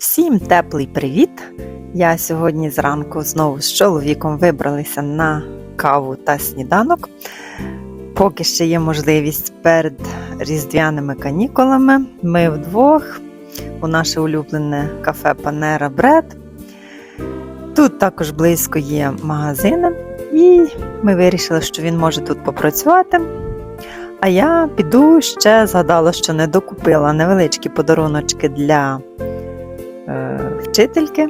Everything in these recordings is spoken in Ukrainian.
Всім теплий привіт! Я сьогодні зранку знову з чоловіком вибралися на каву та сніданок. Поки ще є можливість перед різдвяними канікулами. Ми вдвох у наше улюблене кафе Панера Бред. Тут також близько є магазини, і ми вирішили, що він може тут попрацювати. А я піду ще згадала, що не докупила невеличкі подаруночки для вчительки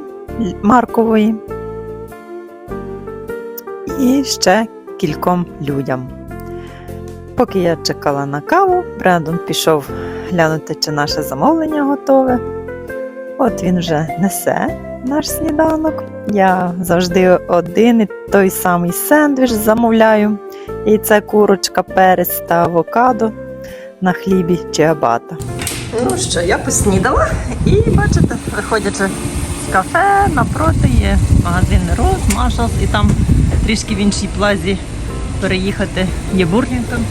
Маркової і ще кільком людям. Поки я чекала на каву, Брендон пішов глянути, чи наше замовлення готове. От він вже несе наш сніданок. Я завжди один і той самий сендвіч замовляю. Яйце, курочка, перець та авокадо на хлібі чи абата. Ну що, я поснідала і бачите, виходячи з кафе, напроти є магазин Роз, Машалс, і там трішки в іншій плазі переїхати є Бурлінгтон.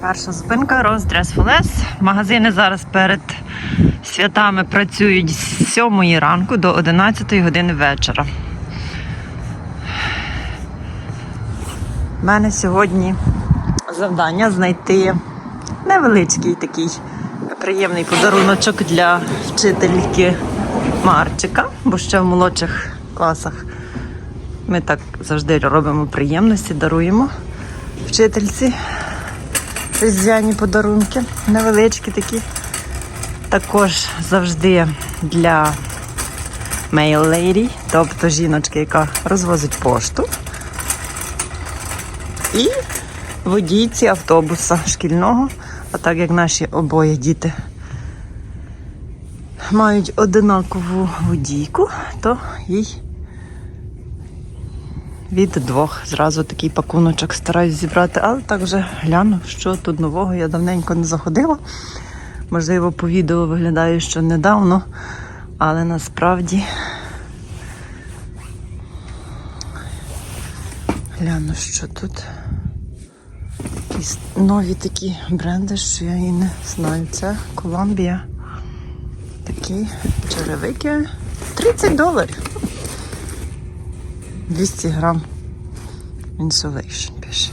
Перша зупинка Роз Дресфолес. Магазини зараз перед святами працюють з 7 ранку до 11 години вечора. У мене сьогодні завдання знайти невеличкий такий приємний подаруночок для вчительки Марчика, бо ще в молодших класах ми так завжди робимо приємності, даруємо вчительці різдвяні подарунки, невеличкі такі. Також завжди для mail lady, тобто жіночки, яка розвозить пошту. І водійці автобуса шкільного. А так як наші обоє діти мають одинакову водійку, то їй від двох зразу такий пакуночок стараюсь зібрати, але так вже гляну, що тут нового. Я давненько не заходила. Можливо, по відео виглядає, що недавно, але насправді гляну, що тут. Якісь нові такі бренди, що я і не знаю. Це Коламбія. Такі черевики. 30 доларів. 200 грам Insulation пише.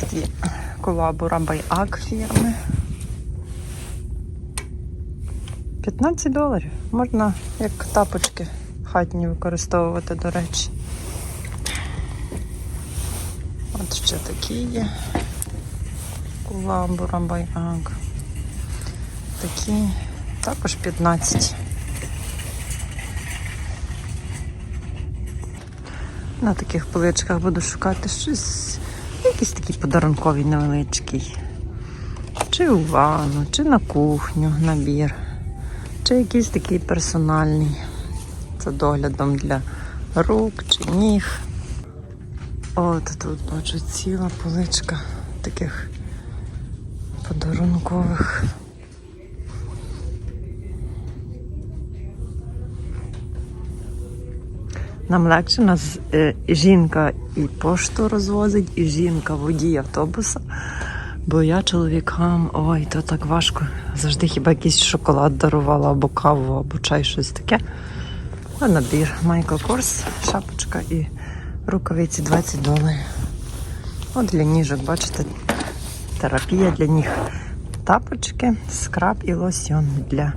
Такі колабора Байак фірми. 15 доларів. Можна як тапочки хатні використовувати, до речі. От такі є. Байак. Такі також 15. На таких поличках буду шукати щось, якийсь такий подарунковий невеличкий. Чи у ванну, чи на кухню набір, чи якийсь такий персональний. За доглядом для рук чи ніг. От тут бачу ціла поличка таких подарункових. Нам легше нас е, жінка і пошту розвозить, і жінка водій автобуса. Бо я чоловікам, ой, то так важко. Завжди хіба якийсь шоколад дарувала, або каву, або чай, щось таке. А набір Майкл Корс, шапочка і рукавиці 20 доларів. От для ніжок, бачите, терапія для ніг. Тапочки, скраб і лосьон для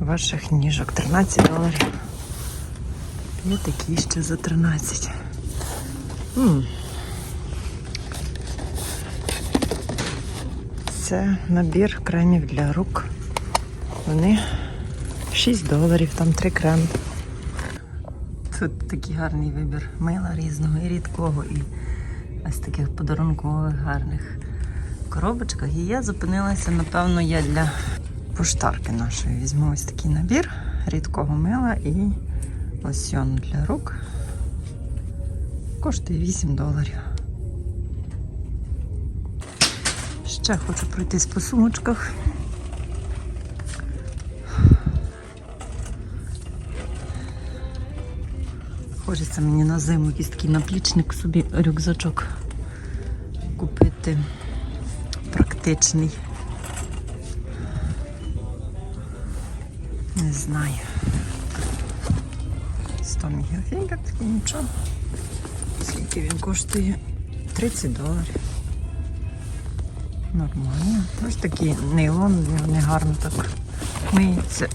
ваших ніжок. 13 доларів. Є такі ще за 13. м Це набір кремів для рук. Вони 6 доларів, там 3 креми. Тут такий гарний вибір мила різного і рідкого, і ось таких подарункових гарних коробочках. І я зупинилася, напевно, я для поштарки нашої. Візьму ось такий набір рідкого мила і лосьон для рук. Коштує 8 доларів. Ще хочу пройтись по сумочках. Хочеться мені на зиму якийсь такий наплічник собі рюкзачок купити. практичний. Не знаю. 100 мігафінгер, таки нічого. Скільки він коштує? 30 доларів. Нормально. Ось такий нейлон, вони гарно так миються.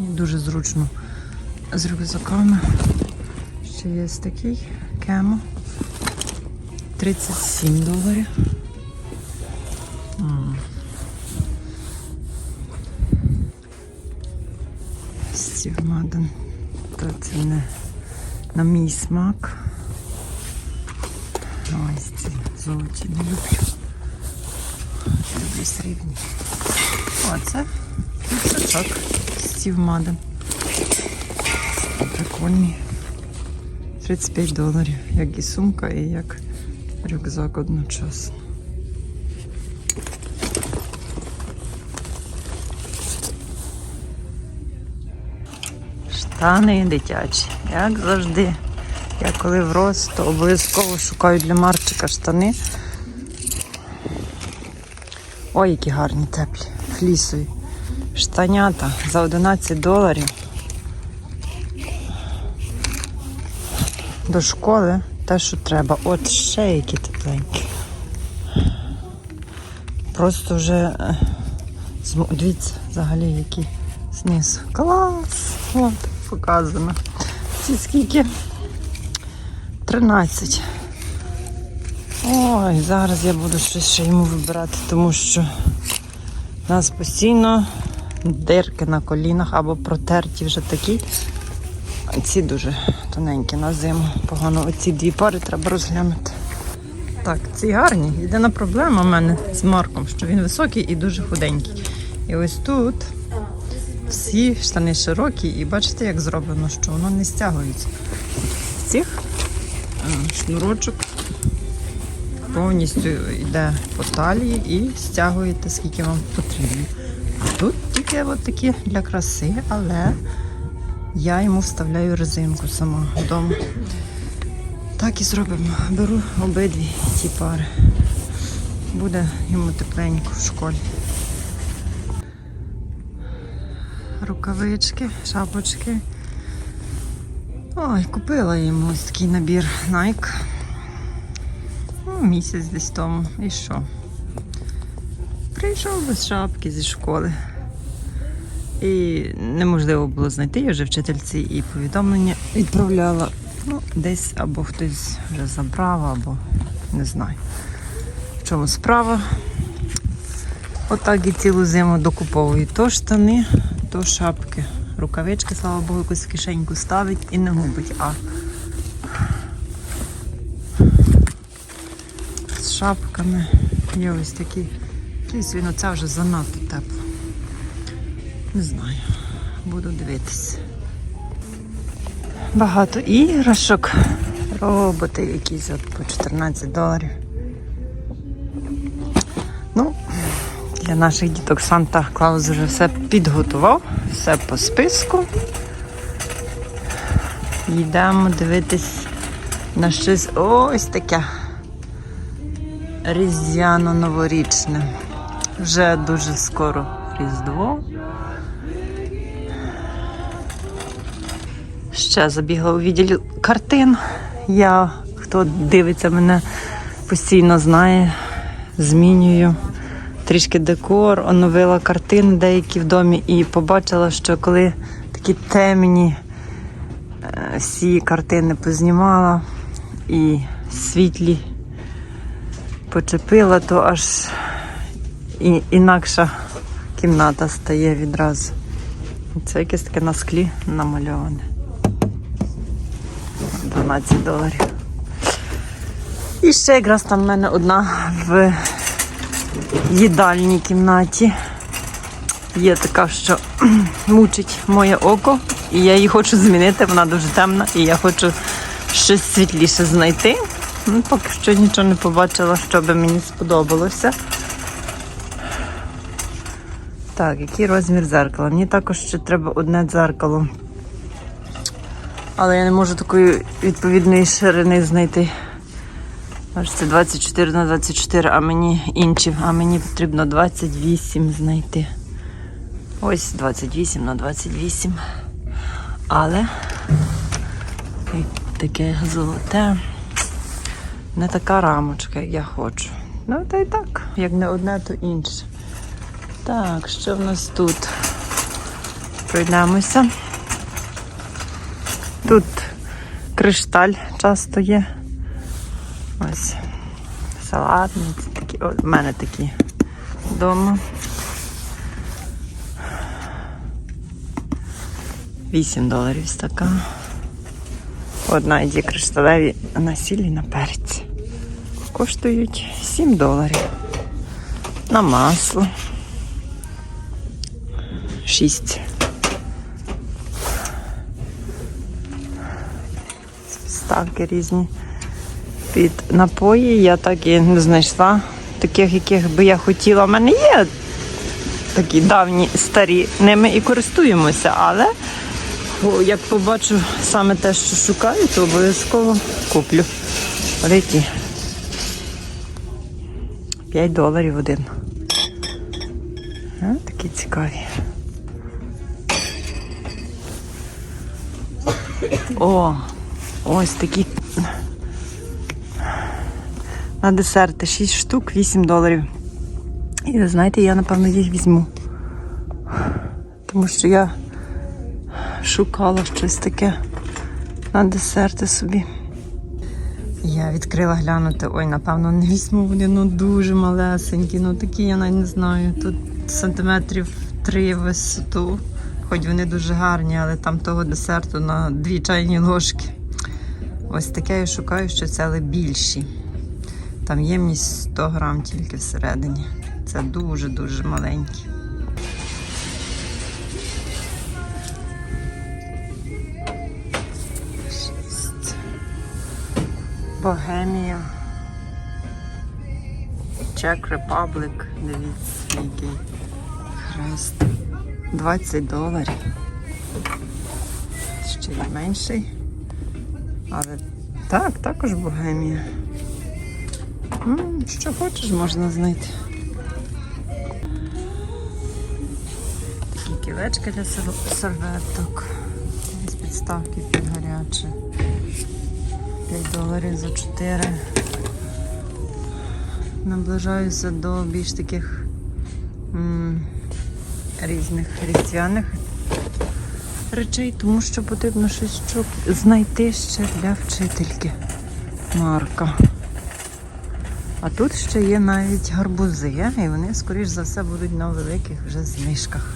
Мені дуже зручно з рюкзаками. Ще є такий кемо. 37 доларів. Стів Маден. Та це не на мій смак. Ось ці золоті не люблю. Люблю срібні. О, це рюкзачок. Стів Маден. Прикольний. 35 доларів, як і сумка, і як рюкзак одночасно. Штани дитячі, як завжди. Я коли врос, то обов'язково шукаю для Марчика штани. Ой, які гарні теплі, флісові. Штанята за 11 доларів. До школи те, що треба. От ще які тепленькі. Просто вже е, дивіться, взагалі які знизу. Клас! От, показано. Ці скільки? 13. Ой, зараз я буду щось ще йому вибирати, тому що нас постійно дирки на колінах або протерті вже такі. Ці дуже тоненькі на зиму. Погано оці дві пари треба розглянути. Так, ці гарні. Єдина проблема в мене з Марком, що він високий і дуже худенький. І ось тут всі штани широкі, і бачите, як зроблено, що воно не стягується. Цих е, шнурочок повністю йде по талії і стягуєте, скільки вам потрібно. Тут тільки от такі для краси, але я йому вставляю резинку сама вдома. Так і зробимо. Беру обидві ті пари. Буде йому тепленько в школі. Рукавички, шапочки. Ой, купила йому ось такий набір Nike. Ну, місяць десь тому. І що? Прийшов без шапки зі школи. І неможливо було знайти. Я вже вчительці і повідомлення відправляла. Ну, десь або хтось вже забрав, або не знаю. В чому справа. Отак і цілу зиму докуповую. То штани, то шапки. Рукавички, слава Богу, якусь в кишеньку ставить і не губить. А з шапками є ось такі. Якийсь він вже занадто тепло. Не знаю. Буду дивитися. Багато іграшок. Роботи якісь от по 14 доларів. Ну, для наших діток Санта Клаус вже все підготував, все по списку. Йдемо дивитись на щось ось таке різдвяно-новорічне. Вже дуже скоро Різдво. Ще забігла у відділі картин. Я, хто дивиться мене постійно знає, змінюю трішки декор, оновила картини деякі в домі і побачила, що коли такі темні е, всі картини познімала і світлі почепила, то аж і, інакша кімната стає відразу. Це якесь таке на склі намальоване. 12 доларів. І ще якраз там в мене одна в їдальній кімнаті. Є така, що мучить моє око, і я її хочу змінити, вона дуже темна, і я хочу щось світліше знайти. Ну, поки що нічого не побачила, що би мені сподобалося. Так, який розмір дзеркала? Мені також ще треба одне дзеркало. Але я не можу такої відповідної ширини знайти. Бачите, 24 на 24, а мені інші, а мені потрібно 28 знайти. Ось 28 на 28. Але таке золоте. Не така рамочка, як я хочу. Ну, та й так. Як не одне, то інше. Так, що в нас тут? Пройдемося. Тут кришталь часто є. Ось. Салатниці такі. О, в мене такі вдома. 8 доларів стакан. Одна йде кришталеві на сілі на перець. Коштують 7 доларів. На масло. 6. Ставки різні. Під напої я так і не знайшла. Таких, яких би я хотіла. У мене є такі давні старі, ними і користуємося, але як побачу саме те, що шукаю, то обов'язково куплю. Великі. 5 доларів один. А, такі цікаві. О, ось такі. На десерти 6 штук, 8 доларів. І ви знаєте, я напевно їх візьму. Тому що я шукала щось таке на десерти собі. Я відкрила глянути, ой, напевно, не візьму вони, ну дуже малесенькі, ну такі я навіть не знаю. Тут сантиметрів три в висоту. Хоч вони дуже гарні, але там того десерту на дві чайні ложки. Ось таке я шукаю, що це але більші. Там ємність 100 грам тільки всередині. Це дуже-дуже маленькі. Шість. Богемія. Czech Republic. Дивіться, який хрест. 20 доларів. Ще й менший. Але так, також Богемія. Що хочеш, можна знайти. Такі кілечки для сер- серветок. З підставки під гаряче. 5 доларів за 4. Наближаюся до більш таких різних різдвяних речей, тому що потрібно щось знайти ще для вчительки. Марка. А тут ще є навіть гарбузи, і вони, скоріш за все, будуть на великих вже знижках.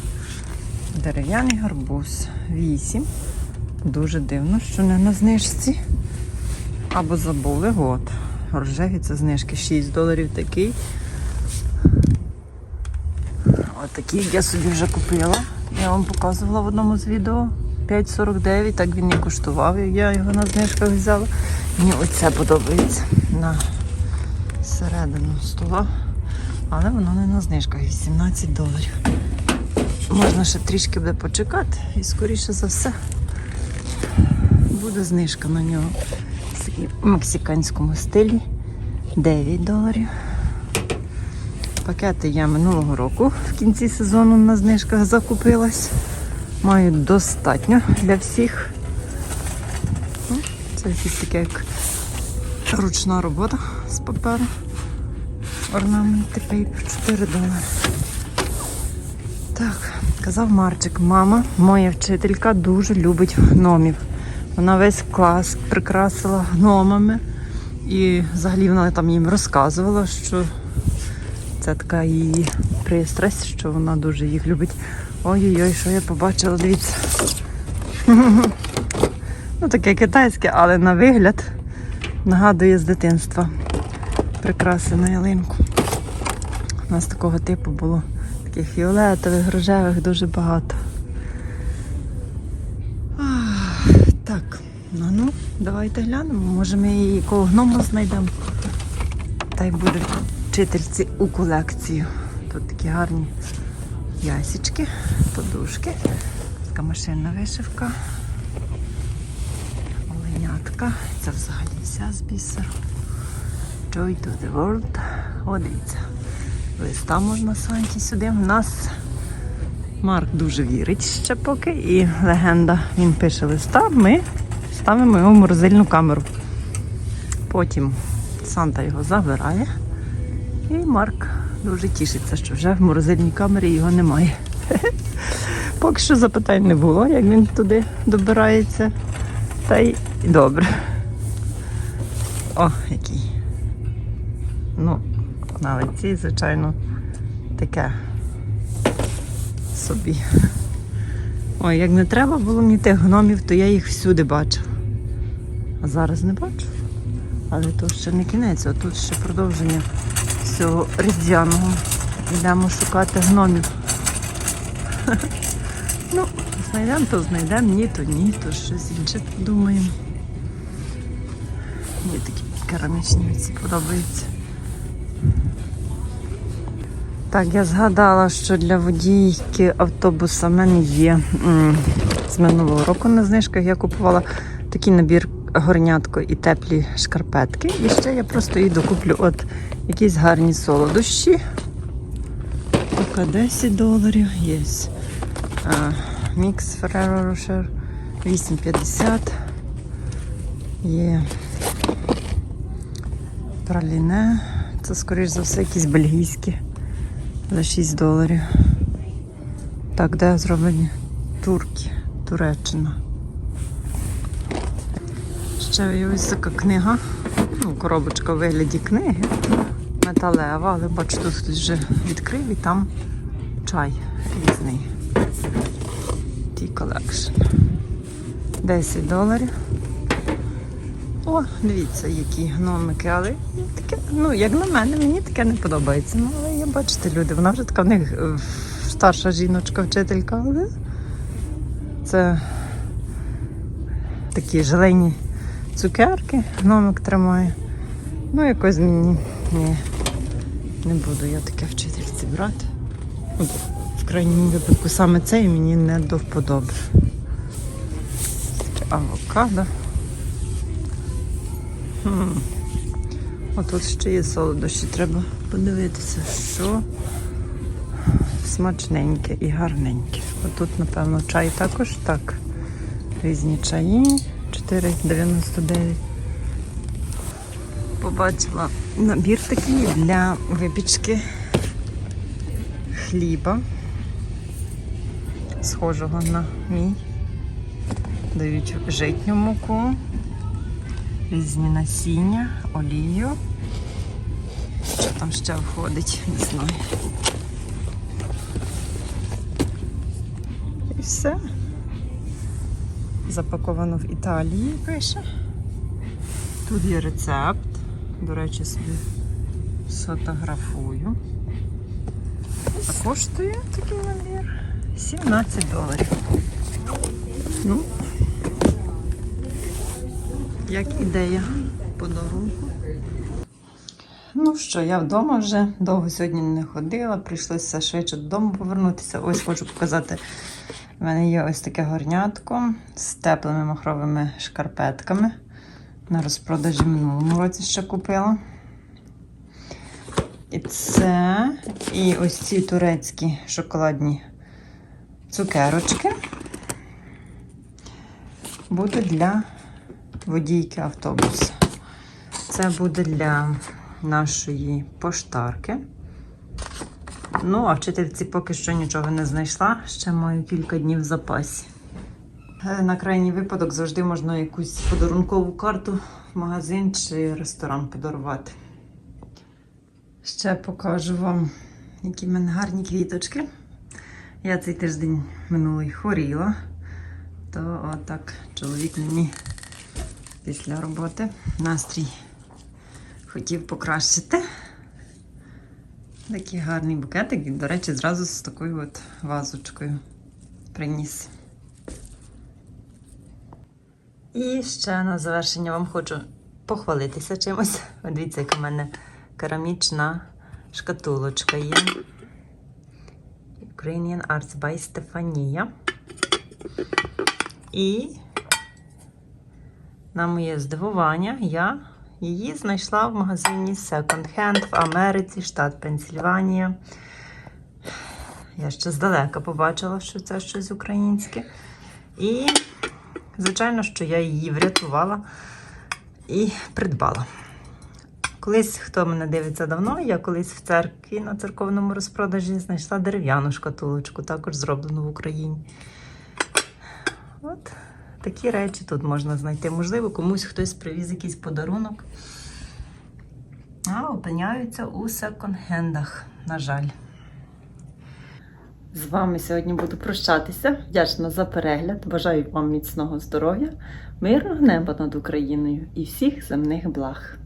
Дерев'яний гарбуз 8. Дуже дивно, що не на знижці. Або забули год. Рожеві це знижки 6 доларів такий. Отакий я собі вже купила. Я вам показувала в одному з відео. 5,49, так він і коштував. Я його на знижках взяла. Мені оце подобається на середину стола. Але воно не на знижках, 18 доларів. Можна ще трішки буде почекати і скоріше за все буде знижка на нього. В мексиканському стилі 9 доларів. Пакети я минулого року в кінці сезону на знижках закупилась. Маю достатньо для всіх. Ну, Це якісь таке як ручна робота з паперу. Орнаменти пейпер 4 долари. Так, казав Марчик, мама, моя вчителька дуже любить гномів. Вона весь клас прикрасила гномами. І взагалі вона там їм розказувала, що це така її пристрасть, що вона дуже їх любить. Ой-ой-ой, що я побачила, дивіться. Ну, таке китайське, але на вигляд нагадує з дитинства. Прикраси на ялинку. У нас такого типу було таких фіолетових, рожевих дуже багато. Так, ну ну, давайте глянемо. Може ми і якого гнома знайдемо. Та й буде вчительці у колекцію. Тут такі гарні ясічки, подушки, така машинна вишивка, оленятка. Це взагалі вся з бісеру. Joy to the world. О, дивіться. Листа можна Санті сюди. У нас Марк дуже вірить ще поки. І легенда. Він пише листа, ми ставимо його в морозильну камеру. Потім Санта його забирає. І Марк дуже тішиться, що вже в морозильній камері його немає. Поки що запитань не було, як він туди добирається. Та й добре. О, який. Ну, на лиці, звичайно, таке собі. Ой, як не треба було мені тих гномів, то я їх всюди бачив. А зараз не бачу. Але то ще не кінець, а тут ще продовження всього різдвяного. Йдемо шукати гномів. Ну, знайдемо, то знайдемо, ні, то ні, то щось інше подумаємо. Мені такі керамічні ці подобаються. Так, я згадала, що для водійки автобуса в мене є з минулого року на знижках. Я купувала такий набір горнятко і теплі шкарпетки. І ще я просто їй докуплю от якісь гарні солодощі. Поки 10 доларів є. Мікс Ferrero Rocher 8,50. Є праліне. Це, скоріш за все, якісь бельгійські за 6 доларів. Так, де зроблені турки, Туреччина. Ще ось така книга. Ну, коробочка у вигляді книги. Металева, але бачу, тут вже відкрив і там чай різний. Tea Collection. 10 доларів. О, дивіться, які гномики, але таке, ну, як на мене, мені таке не подобається. Ну, але я бачите, люди, вона вже така в них е, старша жіночка, вчителька, але це такі желейні цукерки, гномик тримає. Ну, якось мені ні, не буду я таке вчительці брати. Ну, В крайньому випадку саме цей мені не до вподоби. Авокадо. Хм. Отут ще є солодощі, треба подивитися, що смачненьке і гарненьке. Отут, напевно, чай також так. Різні чаї 4,99. Побачила набір такий для випічки хліба, схожого на мій. Дають житню муку різні насіння, олію. Що там ще входить, не знаю. І все. Запаковано в Італії, пише. Тут є рецепт. До речі, собі сфотографую. А коштує такий набір 17 доларів. Ну, як ідея подарунку. Ну що, я вдома вже довго сьогодні не ходила, прийшлося швидше додому повернутися. Ось хочу показати. У мене є ось таке горнятко з теплими махровими шкарпетками. На розпродажі минулому році ще купила. І це і ось ці турецькі шоколадні цукерочки. Буде для водійки автобуса. Це буде для нашої поштарки. Ну, а вчительці поки що нічого не знайшла, ще маю кілька днів в запасі. Е, На крайній випадок завжди можна якусь подарункову карту в магазин чи ресторан подарувати. Ще покажу вам, які в мене гарні квіточки. Я цей тиждень минулий хворіла, то отак чоловік мені після роботи настрій хотів покращити. Такий гарний букетик, до речі, зразу з такою от вазочкою приніс. І ще на завершення вам хочу похвалитися чимось. От Дивіться, яка в мене керамічна шкатулочка є. Ukrainian Arts by Стефанія. І на моє здивування я Її знайшла в магазині Second Hand в Америці, штат Пенсільванія. Я ще здалека побачила, що це щось українське. І, звичайно, що я її врятувала і придбала. Колись, хто мене дивиться давно, я колись в церкві на церковному розпродажі знайшла дерев'яну шкатулочку, також зроблену в Україні. От такі речі тут можна знайти. Можливо, комусь хтось привіз якийсь подарунок. А опиняються у секонд-хендах, на жаль. З вами сьогодні буду прощатися. Вдячна за перегляд. Бажаю вам міцного здоров'я, мирного неба над Україною і всіх земних благ.